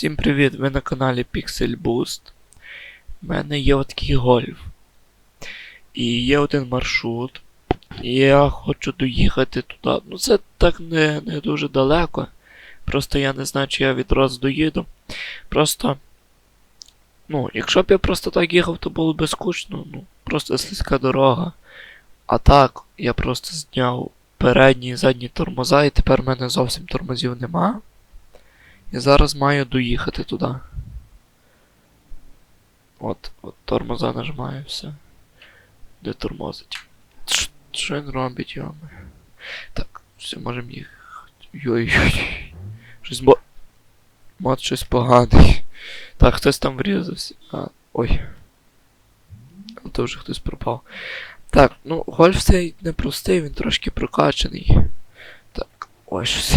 Всім привіт! Ви на каналі Pixel Boost. У мене є такий гольф. І є один маршрут. І я хочу доїхати туди. Ну це так не, не дуже далеко. Просто я не знаю, чи я відразу доїду. Просто. Ну, якщо б я просто так їхав, то було б скучно. Ну, просто слизька дорога. А так, я просто зняв передні і задні тормоза, і тепер в мене зовсім тормозів нема. І зараз маю доїхати туди. От, от тормоза нажимаю, все. Де тормозить? Що він робить, йоми? Так, все, можемо їхати. Йой-йой. Щось бо. Мод щось поганий. Так, хтось там врізався. А, ой. А то вже хтось пропав. Так, ну, гольф цей непростий, він трошки прокачаний. Так, ой, щось.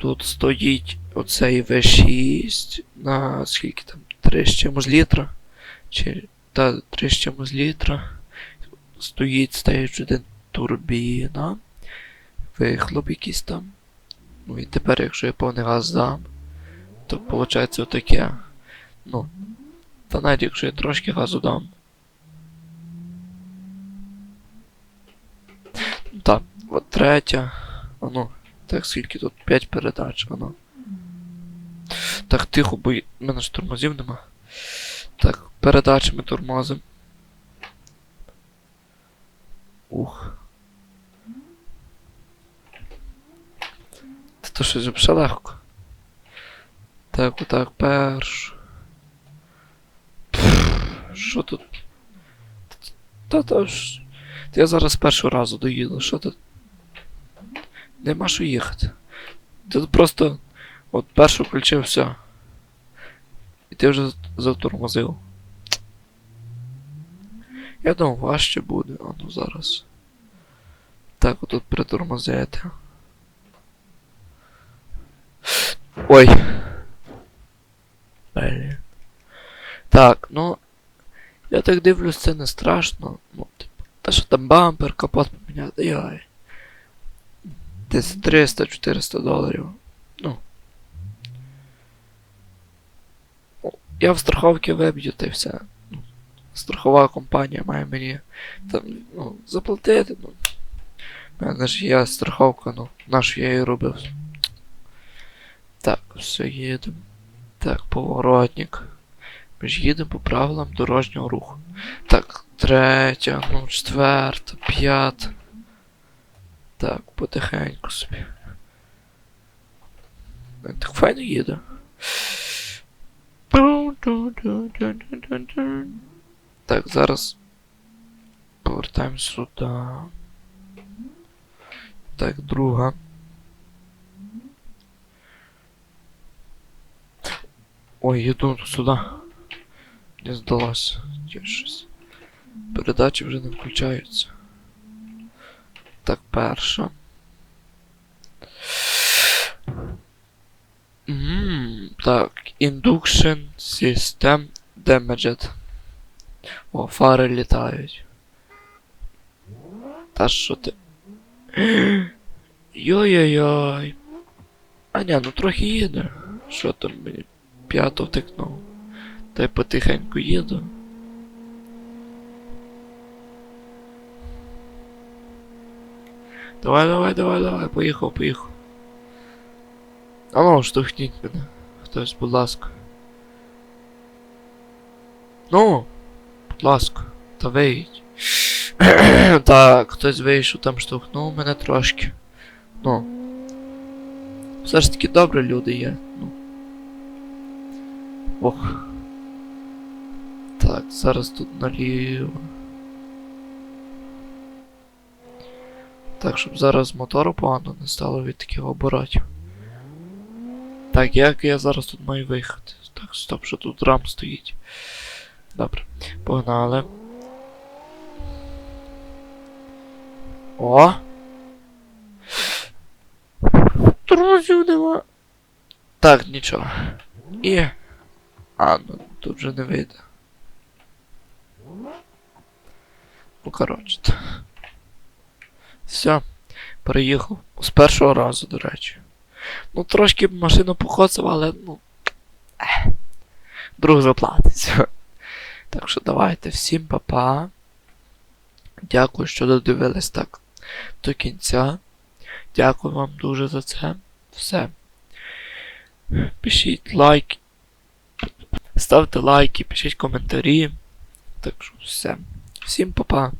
Тут стоїть оцей V6 на скільки там? 3 з чимось літра. Чи. Та 3 з чимось літра. Стоїть Stage 1 турбіна. Вихлоп якийсь там. Ну і тепер, якщо я повний газ дам, то виходить отаке. Ну. Та навіть якщо я трошки газу дам. Так, от третя. А ну. Так, скільки тут? 5 передач, воно. Так, тихо, бо в мене ж тормозів нема. Так, передачами тормозим. Ух. Та то щось взагалі легко. Так, отак, перш. Що тут? Та то ж. Я зараз першого разу доїду, що тут? Нема що їхати. Тут просто от першу включив все. І ти вже затормозив. Я думав, важче буде, а ну зараз. Так, отут притормозити. Ой. Блін. Так, ну. Я так дивлюсь, це не страшно. Ну, типу, та що там бампер, капот поміняти, яй. Десь 300-400 доларів. Ну. Я в страховці виб'ю й все. Ну, страхова компанія має мені там, ну, заплатити. Ну. Мене ж є страховка, ну, нашу я її робив. Так, все їдемо. Так, поворотник. Ми ж їдемо по правилам дорожнього руху. Так, третя, ну, четверта, п'ята. Так, потихеньку собі. Е, Так файно їде. Так, зараз повертаємо сюди. Так, друга. Ой, їду сюди. Не здалося. Є щось. Передачі вже не включаються. Так, перша. Ммм, так, Induction System Damaged. О, фари літають. Та що ти? Йой-йой-йой. А ні, ну трохи їде. Що там мені? П'ято втикнув. Та й потихеньку їду. Давай, давай, давай, давай, поїхав, поїхав. А ну, штовхніть мене. Хтось, будь ласка. Ну, будь ласка, та виїдь. так, хтось вийшов, там штовхнув мене трошки. Ну. Все ж таки добре люди є. Ну. Ох. Так, зараз тут наліво. Так, щоб зараз мотору погано не стало від таких оборотів. Так, як я зараз тут маю виїхати? Так, стоп, що тут рам стоїть. Добре, погнали. О! Тормозів нема. Так, нічого. І. А, ну тут вже не вийде. Ну, коротше. Все. Переїхав. З першого разу, до речі. Ну, трошки машину покоцав, але ну. ех, Друг заплатить. Так що давайте всім па-па. Дякую, що додивились так до кінця. Дякую вам дуже за це. Все. Пишіть лайки. Ставте лайки, пишіть коментарі. Так що все. Всім па-па.